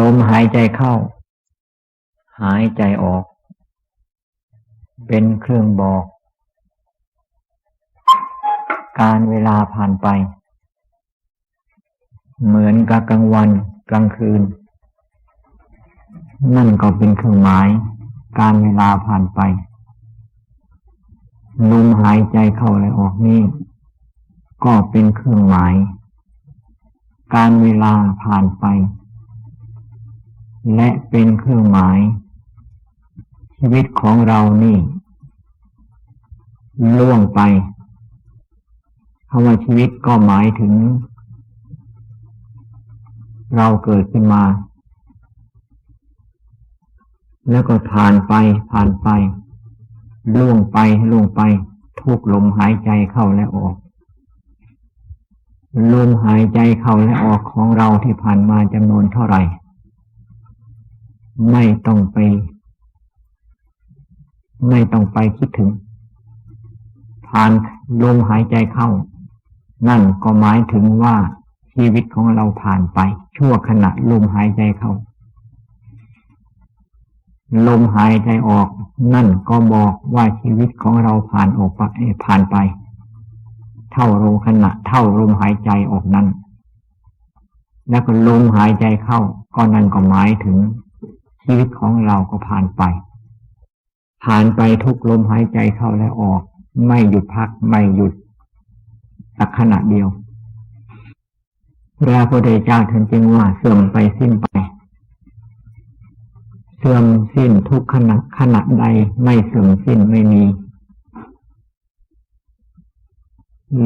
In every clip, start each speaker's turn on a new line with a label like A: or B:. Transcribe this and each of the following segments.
A: ลมหายใจเข้า หายใจออก เป็นเครื่องบอก การเวลาผ่านไป เหมือนกับกลางวันกลางคืน นั่นก็เป็นเครื่องหมาย การเวลาผ่านไปลมหายใจเข้าและออกนี่ก็เป็นเครื่องหมาย การเวลาผ่านไป และเป็นเครื่องหมาย ชีวิตของเรานี่ล่วงไปคำว่าชีวิตก็หมายถึง เราเกิดขึ้นมา แล้วก็ผ่านไปผ่านไป ล่วงไปล่วงไป ทุกลมหายใจเข้าและออกลมหายใจเข้าและออกของเราที่ผ่านมาจำนวนเท่าไหร่ ไม่ต้องไป ไม่ต้องไปคิดถึงผ่านลมหายใจเข้า นั่นก็หมายถึงว่าชีวิตของเราผ่านไป ชั่วขณะลมหายใจเข้า ลมหายใจออก นั่นก็บอกว่าชีวิตของเราผ่านออกไปผ่านไป เท่าลมขณะ เท่าลมหายใจออกนั้น แล้วก็ลมหายใจเข้า ก็นั่นก็หมายถึง ชีวิตของเราก็ผ่านไป ผ่านไปทุกลมหายใจเข้าและออก ไม่หยุดพักไม่หยุดสักขณะเดียวพระพุทธเจ้าท่านจึงว่าเสื่อมไปสิ้นไป เสื่อมสิ้นทุกขณะขณะใดไม่เสื่อมสิ้นไม่มี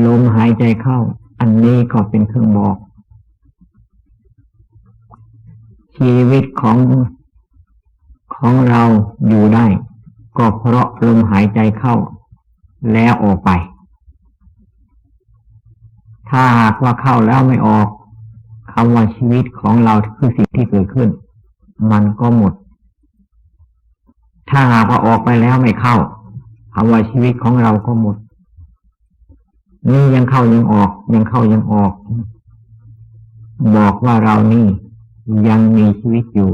A: ลมหายใจเข้า อันนี้ก็เป็นเครื่องบอก ชีวิตของ ของเราอยู่ได้ ก็เพราะลมหายใจเข้า แล้วออกไป ถ้าหากว่าเข้าแล้วไม่ออกคำว่าชีวิตของเราคือสิ่งที่เกิดขึ้น มันก็หมด ถ้าหากว่าออกไปแล้วไม่เข้าคำว่าชีวิตของเราก็หมด นี่ยังเข้ายังออก ยังเข้ายังออก บอกว่าเรานี่ยังมีชีวิตอยู่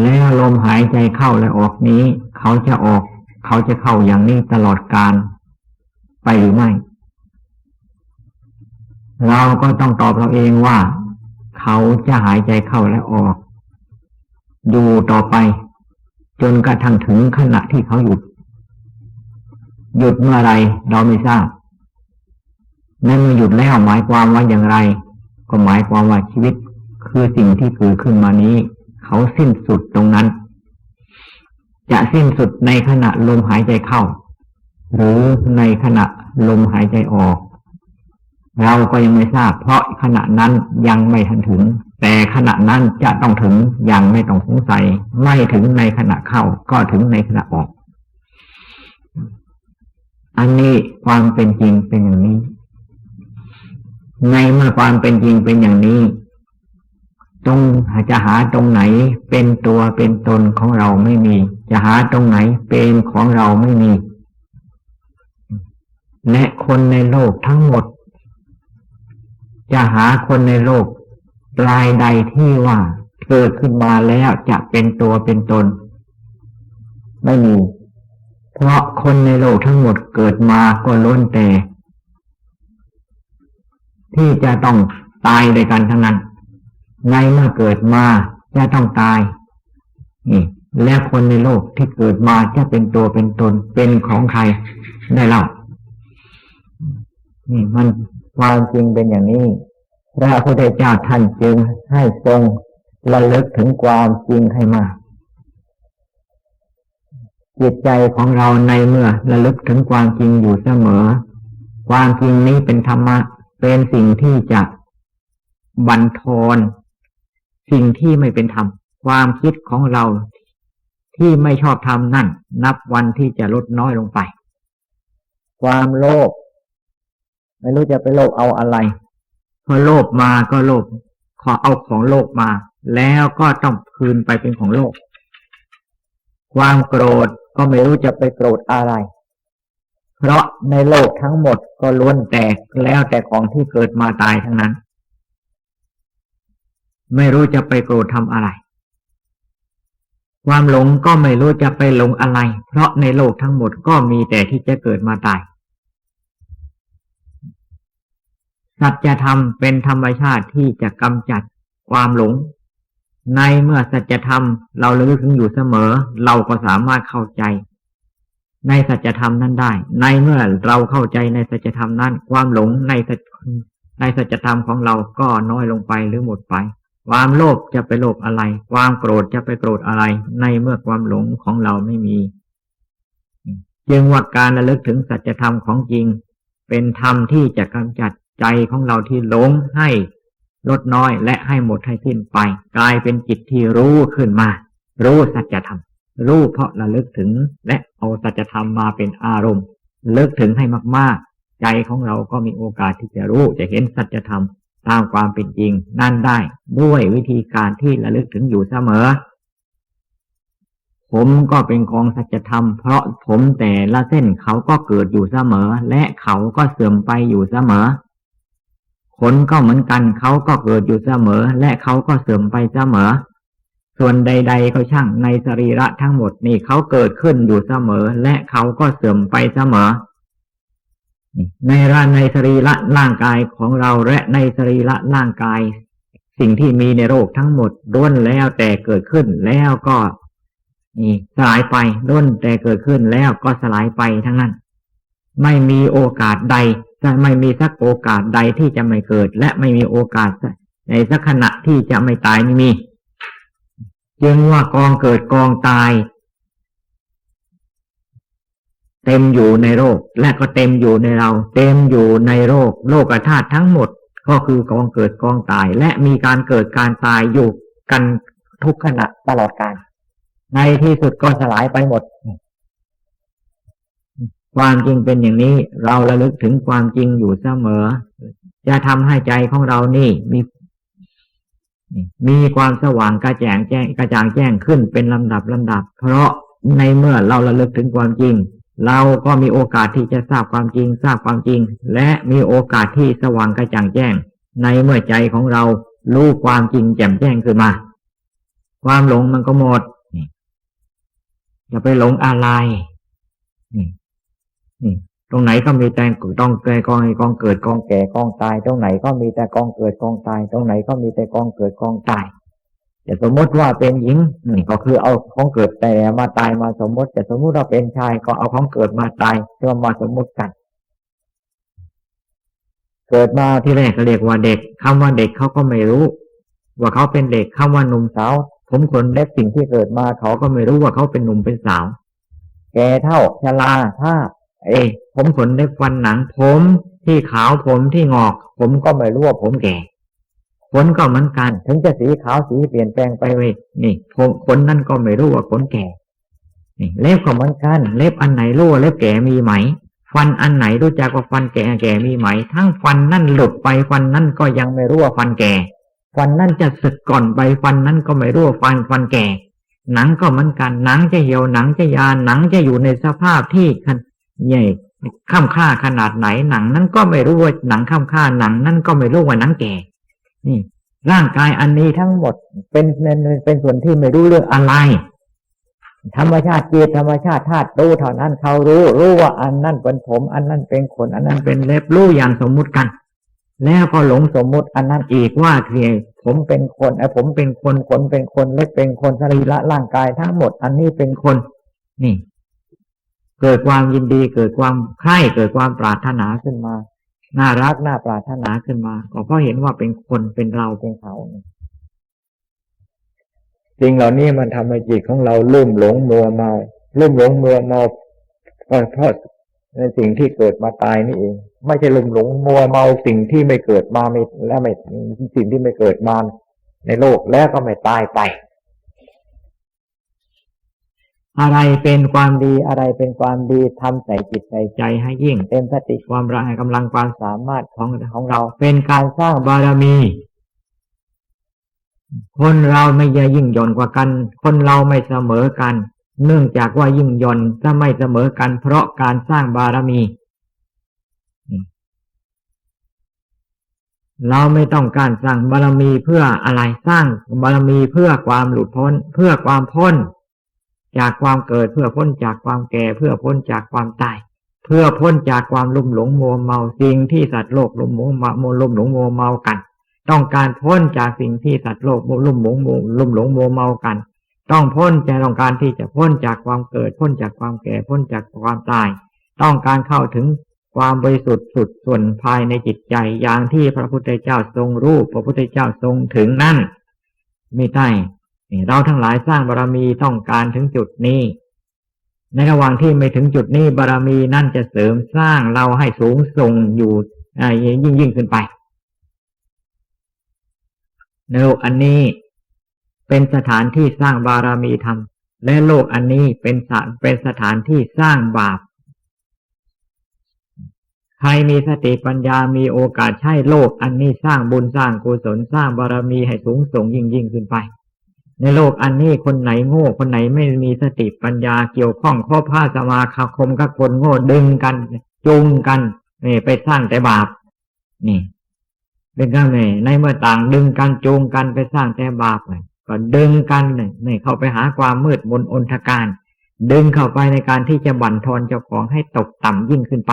A: แล้วลมหายใจเข้าและออกนี้ เขาจะออก เขาจะเข้าอย่างนี้ตลอดการไปหรือไม่ เราก็ต้องตอบเราเองว่า เขาจะหายใจเข้าและออก อยู่ต่อไป จนกระทั่งถึงขณะที่เขาหยุด หยุดเมื่อไรเราไม่ทราบในเมื่อหยุดแล้วหมายความว่าอย่างไร ก็หมายความว่าชีวิตคือสิ่งที่เกิดขึ้นมานี้ เขาสิ้นสุดตรงนั้น จะสิ้นสุดในขณะลมหายใจเข้า หรือในขณะลมหายใจออก เราก็ยังไม่ทราบ เพราะขณะนั้นยังไม่ทันถึง แต่ขณะนั้นจะต้องถึงยังไม่ต้องสงสัย ไม่ถึงในขณะเข้าก็ถึงในขณะออก อันนี้ความเป็นจริงเป็นอย่างนี้ ในเมื่อความเป็นจริงเป็นอย่างนี้ ตรงจะหาตรงไหนเป็นตัวเป็นตนของเราไม่มี จะหาตรงไหนเป็นของเราไม่มี และคนในโลกทั้งหมด จะหาคนในโลกรายใดที่ว่าเกิดขึ้นมาแล้วจะเป็นตัวเป็นตน ไม่มี เพราะคนในโลกทั้งหมดเกิดมาก็ล้นแต่ ที่จะต้องตายด้วยกันทั้งนั้น ในเมื่อเกิดมาจะต้องตายนี่และคนในโลกที่เกิดมาจะเป็นตัวเป็นตนเป็นของใครได้เล่านี่มันความจริงเป็นอย่างนี้พระพุทธเจ้าท่านจึงให้ทรงระลึกถึงความจริงให้มากจิตใจของเราในเมื่อระลึกถึงความจริงอยู่เสมอ ความจริงนี้เป็นธรรมะ เป็นสิ่งที่จะบันทอน สิ่งที่ไม่เป็นธรรม ความคิดของเราที่ไม่ชอบทำนั่น นับวันที่จะลดน้อยลงไป ความโลภไม่รู้จะไปโลภเอาอะไรพอโลภมาก็โลภขอเอาของโลภมา แล้วก็ต้องคืนไปเป็นของโลภความโกรธก็ไม่รู้จะไปโกรธอะไร เพราะในโลกทั้งหมดก็ล้วนแตกแล้วแต่ของที่เกิดมาตายทั้งนั้น ไม่รู้จะไปโกรธทำอะไร ความหลงก็ไม่รู้จะไปหลงอะไร เพราะในโลกทั้งหมดก็มีแต่ที่จะเกิดมาตายสัจธรรมเป็นธรรมชาติที่จะกำจัดความหลง ในเมื่อสัจธรรมเราระลึกถึงอยู่เสมอ เราก็สามารถเข้าใจ ในสัจธรรมนั้นได้ ในเมื่อเราเข้าใจในสัจธรรมนั้น ความหลงในในสัจธรรมของเราก็น้อยลงไปหรือหมดไป ความโลภจะไปโลภอะไร ความโกรธจะไปโกรธอะไร ในเมื่อความหลงของเราไม่มี จึงว่าการระลึกถึงสัจธรรมของจริง เป็นธรรมที่จะกำจัดใจของเราที่หลงให้ลดน้อยและให้หมดให้สิ้นไป กลายเป็นจิตที่รู้ขึ้นมา รู้สัจธรรม รู้เพราะระลึกถึง และเอาสัจธรรมมาเป็นอารมณ์เลิกถึงให้มากๆ ใจของเราก็มีโอกาสที่จะรู้จะเห็นสัจธรรม ตามความเป็นจริงนั่นได้ด้วยวิธีการที่ระลึกถึงอยู่เสมอ ผมก็เป็นกองสัจธรรม เพราะผมแต่ละเส้นเขาก็เกิดอยู่เสมอ และเขาก็เสื่อมไปอยู่เสมอผลก็เหมือนกันเขาก็เกิดอยู่เสมอ และเขาก็เสื่อมไปเสมอ ส่วนใด ๆ ก็ช่างในสรีระทั้งหมดนี่เขาเกิดขึ้นอยู่เสมอ และเขาก็เสื่อมไปเสมอ ในร่างในสรีระร่างกายของเราและในสรีระร่างกาย สิ่งที่มีในโลกทั้งหมดด้วนแล้วแต่เกิดขึ้นแล้วก็นี่สลายไปด้วนแต่เกิดขึ้นแล้วก็สลายไปทั้งนั้น ไม่มีโอกาสใดจะไม่มีสักโอกาสใดที่จะไม่เกิด และไม่มีโอกาสในสักขณะที่จะไม่ตายไม่มี จึงว่ากองเกิดกองตาย เต็มอยู่ในโลกและก็เต็มอยู่ในเรา เต็มอยู่ในโลกโลกธาตุทั้งหมดก็คือกองเกิดกองตาย และมีการเกิดการตายอยู่กันทุกขณะตลอดกาลในที่สุดก็สลายไปหมด ความจริงเป็นอย่างนี้ เราระลึกถึงความจริงอยู่เสมอ จะทำให้ใจของเรานี่มี มีความสว่างกระแจงแจ้งกระจ่างแจ้งขึ้นเป็นลำดับลำดับ เพราะในเมื่อเราระลึกถึงความจริง เราก็มีโอกาสที่จะทราบความจริง ทราบความจริง และมีโอกาสที่สว่างกระจ่างแจ้ง ในเมื่อใจของเรารู้ความจริงแจ่มแจ้งขึ้นมา ความหลงมันก็หมดอย่าไปหลงอะไรตรงไหนก็มีแต่ต้องเกิดกองกองเกิดกองแก่กองตาย ตรงไหนก็มีแต่กองเกิดกองตาย ตรงไหนก็มีแต่กองเกิดกองตาย จะสมมติว่าเป็นหญิงนี่ก็คือเอาของเกิดแต่มาตายมาสมมติจะสมมติว่าเป็นชายก็เอาของเกิดมาตายเพื่อมาสมมติกัน เกิดมาที่แรกก็เรียกว่าเด็กคำว่าเด็กเขาก็ไม่รู้ ว่าเขาเป็นเด็กคำว่าหนุ่มสาว ผมคนเล็กสิ่งที่เกิดมาเขาก็ไม่รู้ว่าเขาเป็นหนุ่มเป็นสาว แก่เท่าชราท่าเอ้ผมขนได้ฟันหนังผมที่ขาวผมที่งอก ผมก็ไม่รู้ว่าผมแก่ ขนก็เหมือนกัน ถึงจะสีขาวสีเปลี่ยนแปลงไปเว้ยนี่ผมขนนั่นก็ไม่รู้ว่าขนแก่นี่เล็บก็เหมือนกัน เล็บอันไหนรู้ว่าเล็บแก่มีไหม ฟันอันไหนรู้จักว่าฟันแก่แก่มีไหม ทั้งฟันนั่นหลุดไปฟันนั่นก็ยังไม่รู้ว่าฟันแก่ ฟันนั่นจะสึกก่อนไปฟันนั่นก็ไม่รู้ว่าฟันฟันแก่ หนังก็เหมือนกัน หนังจะเหี่ยวหนังจะยานหนังจะอยู่ในสภาพที่ใหญ่ข้ามค่าขนาดไหนหนัง นั้นก็ไม่รู้ว่าหนังข้ามค่าหนัง นั้นก็ไม่รู้ว่าหนังแก่ นี่ ร่างกายอันนี้ทั้งหมดเป็นเป็นเป็นส่วนที่ไม่รู้เรื่องอะไร ธรรมชาติจิตธรรมชาติธาตุรู้เท่านั้นเขารู้รู้ว่าอันนั้นเป็นผม อันนั้นเป็นขนอันนั้นเป็นเล็บรู้อย่างสมมุติกัน แล้วก็หลงสมมุติอันนั้นอีกว่าคือผมเป็นคนไอ้ผมเป็นคนขนเป็นคนเล็บเป็นคนสรีระร่างกายทั้งหมด อันนี้เป็นคน นี่ เกิดความยินดีเกิดความใคร่เกิดความปรารถนาขึ้นมา น่ารักน่าปรารถนาขึ้นมา ก็เพราะเห็นว่าเป็นคนเป็นเราเป็นเขาสิ่งเหล่านี้มันทำให้จิตของเราลุ่มหลงมัวเมาลุ่มหลงมัวเมาก็เพราะในสิ่งที่เกิดมาตายนี่เอง ไม่ใช่ลุ่มหลงมัวเมาสิ่งที่ไม่เกิดมาไม่และไม่สิ่งที่ไม่เกิดมาในโลกแล้วก็ไม่ตายไป อะไรเป็นความดีอะไรเป็นความดีทำใส่จิตใส่ใจให้ยิ่ง เต็มสติความรักกำลังความสามารถของของเรา เป็นการสร้างบารมี คนเราไม่ยยิ่งย่อนกว่ากัน คนเราไม่เสมอกัน เนื่องจากว่ายิ่งย่อนจะไม่เสมอกัน เพราะการสร้างบารมี เราไม่ต้องการสร้างบารมีเพื่ออะไรสร้างบารมีเพื่อความหลุดพ้นเพื่อความพ้น จากความเกิดเพื่อพ้นจากความแก่เพื่อพ้นจากความตาย เพื่อพ้นจากความลุ่มหลงมัวเมาสิ่งที่สัตว์โลกลุ่มหลงมัวลุ่มหลงมัวเมากัน ต้องการพ้นจากสิ่งที่สัตว์โลกลุ่มหลงมัวลุ่มหลงมัวเมากัน ต้องพ้นจะต้องการที่จะพ้นจากความเกิด พ้นจากความแก่พ้นจากความตาย ต้องการเข้าถึงความบริสุทธิ์สุดส่วนภายในจิตใจอย่างที่พระพุทธเจ้าทรงรู้พระพุทธเจ้าทรงถึงนั่นไม่ใช่ เราทั้งหลายสร้างบารรมีต้องการถึงจุดนี้ ในระหว่างที่ไม่ถึงจุดนี้บารรมีนั่นจะเสริมสร้างเราให้สูงส่งอยู่ยิ่งยิ่งขึ้นไปในโลกอันนี้เป็นสถานที่สร้างบารรมีธรรม และโลกอันนี้เป็นสเป็นสถานที่สร้างบาป ใครมีสติปัญญามีโอกาสใช้โลกอันนี้สร้างบุญสร้างกุศลสร้างบารมีให้สูงส่งยิ่งยิ่งขึ้นไป ในโลกอันนี้คนไหนโง่คนไหนไม่มีสติปัญญาเกี่ยวข้องข้อผ้าสมาคาคมกับคนโง่ดึงกันจูงกันนี่ไปสร้างแต่บาปนี่เป็นก็ไม่ในเมื่อต่างดึงกันจูงกันไปสร้างแต่บาปเลยก็ดึงกันเนี่เข้าไปหาความมืดมนอนทการ ดึงเข้าไปในการที่จะบั่นทอนเจ้าของให้ตกต่ำยิ่งขึ้นไป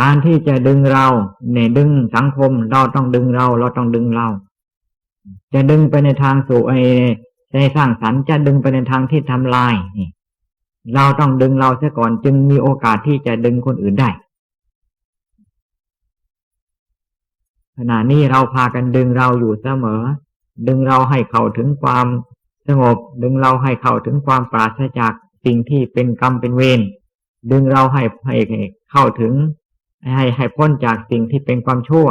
A: การที่จะดึงเราเนี่ยดึงสังคมเราต้องดึงเรา เราต้องดึงเรา จะดึงไปในทางสู่ไอ้ใจสร้างสรรค์จะดึงไปในทางที่ทำลายนี่เราต้องดึงเราเสียก่อนจึงมีโอกาสที่จะดึงคนอื่นได้ ขณะนี้เราพากันดึงเราอยู่เสมอ ดึงเราให้เข้าถึงความสงบ ดึงเราให้เข้าถึงความปราศจากสิ่งที่เป็นกรรมเป็นเวรดึงเราให้ให้เข้าถึง ให้ให้พ้นจากสิ่งที่เป็นความชั่ว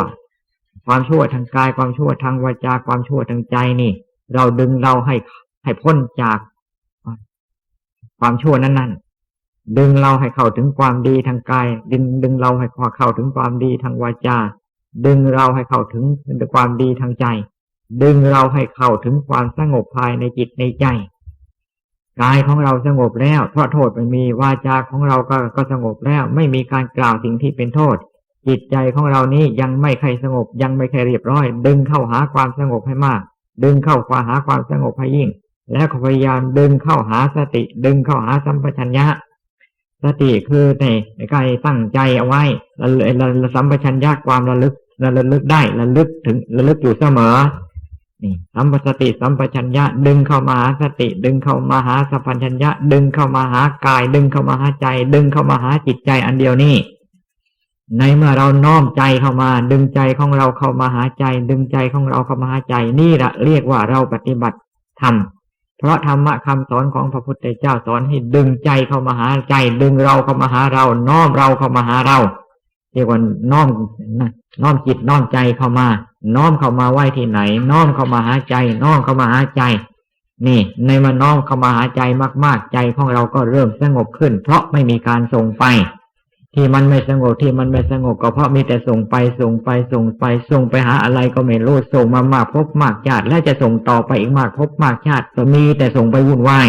A: ความชั่วทางกายความชั่วทางวาจาความชั่วทางใจนี่ เราดึงเราให้ให้พ้นจากความชั่วนั้นๆ ดึงเราให้เข้าถึงความดีทางกาย ดึงดึงเราให้เข้าถึงความดีทางวาจา ดึงเราให้เข้าถึงความดีทางใจ ดึงเราให้เข้าถึงความสงบภายในจิตในใจ กายของเราสงบแล้วเพราะโทษไม่มีวาจาของเราก็ก็สงบแล้ว ไม่มีการกล่าวสิ่งที่เป็นโทษ จิตใจของเรานี้ยังไม่ใครสงบยังไม่ใครเรียบร้อย ดึงเข้าหาความสงบให้มาก ดึงเข้าหาความสงบให้ยิ่ง แล้วพยายามดึงเข้าหาสติ ดึงเข้าหาสัมปชัญญะสติคือในใการตั้งใจเอาไว้ระสัมปชัญญะความระลึกระลึกได้ระลึกถึงระลึกอยู่เสมอ นี่สัมปสติสัมปชัญญะดึงเข้ามาหาสติ ดึงเข้ามาหาสัมปชัญญะ ดึงเข้ามาหากาย ดึงเข้ามาหาใจ ดึงเข้ามาหาจิตใจอันเดียวนี้ในเมื่อเราน้อมใจเข้ามา ดึงใจของเราเข้ามาหาใจ ดึงใจของเราเข้ามาหาใจนี่แหละเรียกว่าเราปฏิบัติธรรมเพราะธรรมะคำสอนของพระพุทธเจ้าสอนให้ดึงใจเข้ามาหาใจ ดึงเราเข้ามาหาเรา น้อมเราเข้ามาหาเรา เรียกว่าน้อมน้อมจิตน้อมใจเข้ามา น้อมเข้ามาไหวที่ไหน น้อมเข้ามาหาใจ น้อมเข้ามาหาใจ นี่ ในมาน้อมเข้ามาหาใจมากๆใจของเราก็เริ่มสงบขึ้น เพราะไม่มีการส่งไป ที่มันไม่สงบที่มันไม่สงบก็เพราะมีแต่ส่งไปส่งไปส่งไปส่งไปหาอะไรก็ไม่รู้ส่งมามากพบมากชาติ และจะส่งต่อไปอีกมากพบมากชาติก็มีแต่ส่งไปวุ่นวาย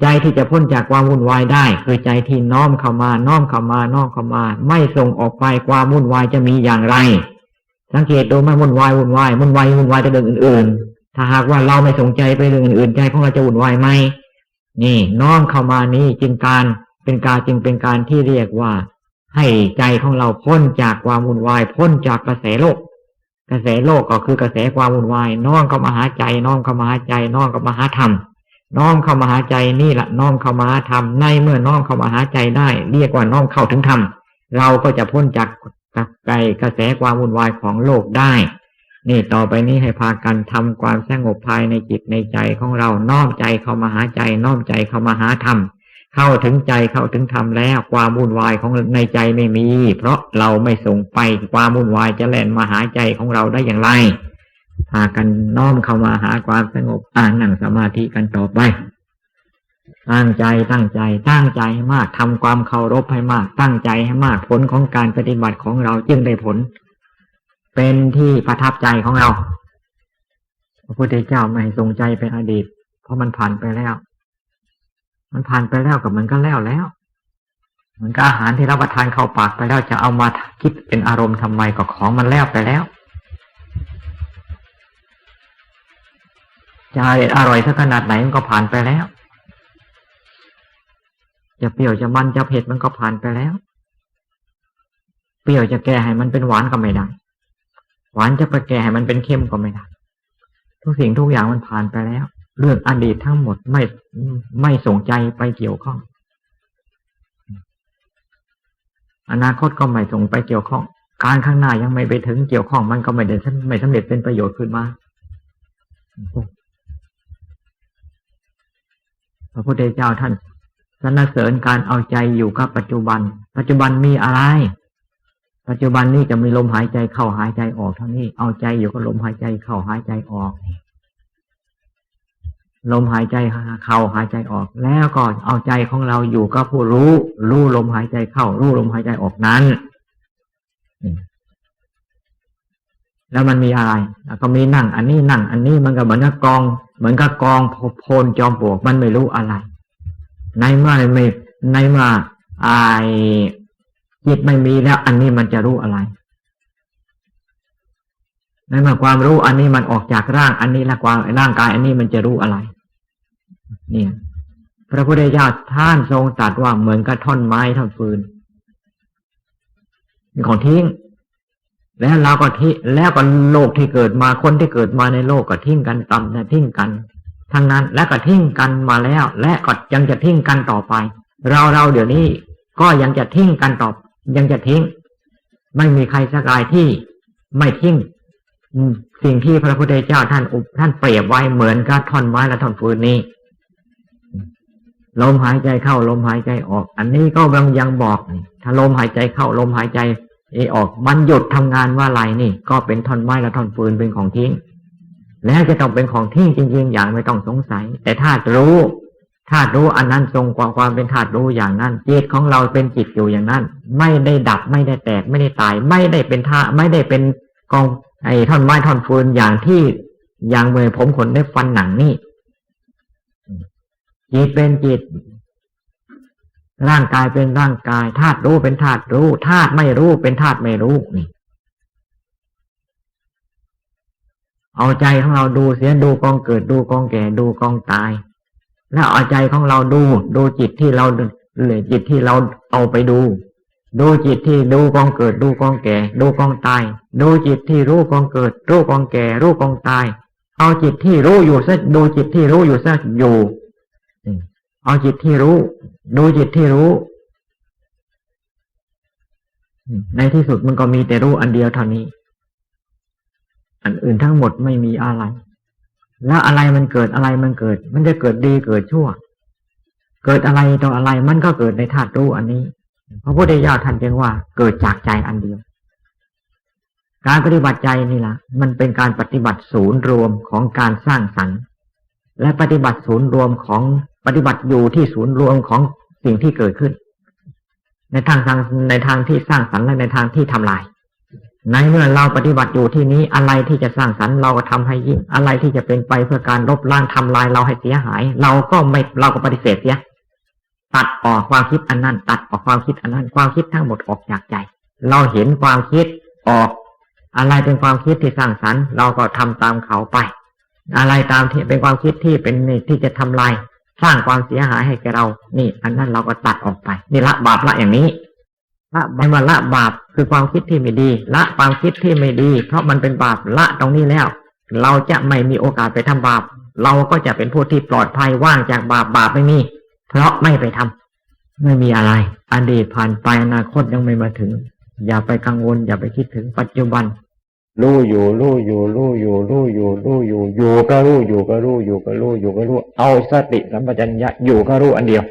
A: ใจที่จะพ้นจากความวุ่นวายได้ คือใจที่น้อมเข้ามาน้อมเข้ามาน้อมเข้ามา ไม่ส่งออกไปความวุ่นวายจะมีอย่างไร สังเกตดูมันวุ่นวายวุ่นวายวุ่นวายวุ่นวายแต่เรื่องอื่น ๆ ถ้าหากว่าเราไม่สนใจไปเรื่องอื่นใจของเราจะวุ่นวายไหมนี่น้อมเข้ามานี้จึงการเป็นการจึงเป็นการที่เรียกว่า ให้ใจของเราพ้นจากความวุ่นวาย พ้นจากกระแสโลก กระแสโลกก็คือกระแสความวุ่นวาย น้อมเข้ามาหาใจน้อมเข้ามาหาใจน้อมเข้ามาหาธรรมน้อมเข้ามาหาใจนี่แหละน้อมเข้ามาหาธรรมในเมื่อน้อมเข้ามาหาใจได้ เรียกว่าน้อมเข้าถึงธรรมเราก็จะพ้นจาก ไกลกระแสความวุ่นวายของโลกได้ นี่ต่อไปนี้ให้พากันทำความสงบภายในจิตในใจของเรา น้อมใจเข้ามาหาใจ น้อมใจเข้ามาหาธรรม เข้าถึงใจเข้าถึงธรรมแล้ว ความวุ่นวายของในใจไม่มี เพราะเราไม่ส่งไปความวุ่นวายจะแล่นมาหาใจของเราได้อย่างไรพากันน้อมเข้ามาหาความสงบอ่านั่งสมาธิกันต่อไป ตั้งใจตั้งใจ ตั้งใจให้มากทำความเคารพให้มาก ตั้งใจให้มากผลของการปฏิบัติของเราจึงได้ผล เป็นที่ประทับใจของเราพระพุทธเจ้าไม่ทรงใจเป็นอดีต เพราะมันผ่านไปแล้ว มันผ่านไปแล้วกับมันก็แล้วแล้วเหมือนกับอาหารที่รับประทานเข้าปากไปแล้วจะเอามาคิดเป็นอารมณ์ทำไมก็ของมันแล้วไปแล้วจะอร่อยสักขนาดไหนมันก็ผ่านไปแล้ว จะเปรี้ยวจะมันจะเผ็ดมันก็ผ่านไปแล้ว เปรี้ยวจะแก้ให้มันเป็นหวานก็ไม่ได้ หวานจะไปแก้ให้มันเป็นเค็มก็ไม่ได้ ทุกสิ่งทุกอย่างมันผ่านไปแล้ว เรื่องอดีตทั้งหมดไม่ไม่ส่งใจไปเกี่ยวข้อง อนาคตก็ไม่ส่งไปเกี่ยวข้อง การข้างหน้ายังไม่ไปถึงเกี่ยวข้องมันก็ไม่ได้ไม่สำเร็จเป็นประโยชน์ขึ้นมาพระพุทธเจ้าท่าน สรรเสริญการเอาใจอยู่กับปัจจุบัน ปัจจุบันมีอะไร ปัจจุบันนี้จะมีลมหายใจเข้าหายใจออกเท่านี้ เอาใจอยู่กับลมหายใจเข้าหายใจออก ลมหายใจเข้าหายใจออก แล้วก็เอาใจของเราอยู่กับผู้รู้ รู้ลมหายใจเข้า รู้ลมหายใจออกนั้น แล้วมันมีอะไรแล้วก็มีนั่ง อันนี้นั่ง อันนี้มันก็เหมือนกับกอง เหมือนกับกองโพลจอมปลวกมันไม่รู้อะไร ในเมื่อไม่ในเมื่อไอจิตไม่มีแล้ว อันนี้มันจะรู้อะไรในเมื่อความรู้อันนี้มันออกจากร่าง อันนี้และความร่างกาย อันนี้มันจะรู้อะไร เนี่ย พระพุทธเจ้าท่านทรงตรัสว่าเหมือนกับท่อนไม้ท่อนฟืนมีของทิ้ง แล้วเราก็ทิ้งแล้วก็โลกที่เกิดมาคนที่เกิดมาในโลกก็ทิ้งกันตำนะทิ้งกัน ทั้งนั้นและก็ทิ้งกันมาแล้ว และก็ยังจะทิ้งกันต่อไป เราเราเดี๋ยวนี้ก็ยังจะทิ้งกันต่อยังจะทิ้ง ไม่มีใครสักรายที่ไม่ทิ้งสิ่งที่พระพุทธเจ้าท่านอุปท่านเปรียบไว้เหมือนกับท่อนไม้และท่อนฟืนนี้ลมหายใจเข้าลมหายใจออก อันนี้ก็ยังยังบอก ถ้าลมหายใจเข้าลมหายใจเอออก มันหยุดทำงานว่าไรนี่ ก็เป็นท่อนไม้และท่อนฟืนเป็นของทิ้ง แล้วจะต้องเป็นของทิ้งจริง ๆ อย่างไม่ต้องสงสัย แต่ถ้ารู้ธาตุรู้อันนั้นทรงความความเป็นธาตุรู้อย่างนั้นจิตของเราเป็นจิตอยู่อย่างนั้น ไม่ได้ดับไม่ได้แตกไม่ได้ตาย ไม่ได้เป็นท่าไม่ได้เป็นกองไอ้ท่อนไม้ท่อนฟืนอย่างที่อย่างเมื่อผมขนได้ฟันหนังนี่จิตเป็นจิต ร่างกายเป็นร่างกายธาตุรู้เป็นธาตุรู้ธาตุไม่รู้เป็นธาตุไม่รู้นี่ เอาใจของเราดูเสียดูกองเกิดดูกองแก่ดูกองตาย แล้วเอาใจของเราดูดูจิตที่เราเลยจิตที่เราเอาไปดู ดูจิตที่ดูกองเกิดดูกองแก่ ดูกองตาย ดูจิตที่รู้กองเกิด รู้กองแก่ รู้กองตาย เอาจิตที่รู้อยู่ซะดูจิตที่รู้อยู่ซะอยู่เอาจิตที่รู้ ดูจิตที่รู้ ในที่สุดมันก็มีแต่รู้อันเดียวเท่านี้ อันอื่นทั้งหมดไม่มีอะไร แล้วอะไรมันเกิดอะไรมันเกิด มันจะเกิดดีเกิดชั่ว เกิดอะไรต่ออะไรมันก็เกิดในธาตุรู้อันนี้พระพุทธเจ้าท่านจึงว่าเกิดจากใจอันเดียว การปฏิบัติใจนี่ละมันเป็นการปฏิบัติศูนย์รวมของการสร้างสรรค์ และปฏิบัติศูนย์รวมของปฏิบัติอยู่ที่ศูนย์รวมของสิ่งที่เกิดขึ้น ในทางทางในทางที่สร้างสรรค์และในทางที่ทำลาย ในเมื่อเราปฏิบัติอยู่ที่นี้อะไรที่จะสร้างสรรค์เราก็ทำให้ยิ่งอะไรที่จะเป็นไปเพื่อการลบล้างทำลายเราให้เสียหาย เราก็ไม่เราก็ปฏิเสธเสียตัดออกความคิดอันนั้น ตัดออกความคิดอันนั้น ความคิดทั้งหมดออกจากใจ เราเห็นความคิดออก อะไรเป็นความคิดที่สร้างสรรค์ เราก็ทำตามเขาไป อะไรตามที่เป็นความคิดที่เป็นที่จะทำลาย สร้างความเสียหายให้แกเรา นี่ อันนั้นเราก็ตัดออกไปนี่ละบาปละอย่างนี้ละไม่มาละบาป คือความคิดที่ไม่ดี ละความคิดที่ไม่ดี เพราะมันเป็นบาปละตรงนี้แล้ว เราจะไม่มีโอกาสไปทำบาป เราก็จะเป็นผู้ที่ปลอดภัยว่างจากบาปบาปไม่มี เพราะไม่ไปทำไม่มีอะไร อดีตผ่านไปอนาคตยังไม่มาถึง อย่าไปกังวล อย่าไปคิดถึงปัจจุบันรู้อยู่รู้อยู่รู้อยู่รู้อยู่รู้อยู่อยู่ก็รู้อยู่ก็รู้อยู่ก็รู้อยู่ก็รู้เอาสติสัมปชัญญะอยู่ก็รู้อันเดียว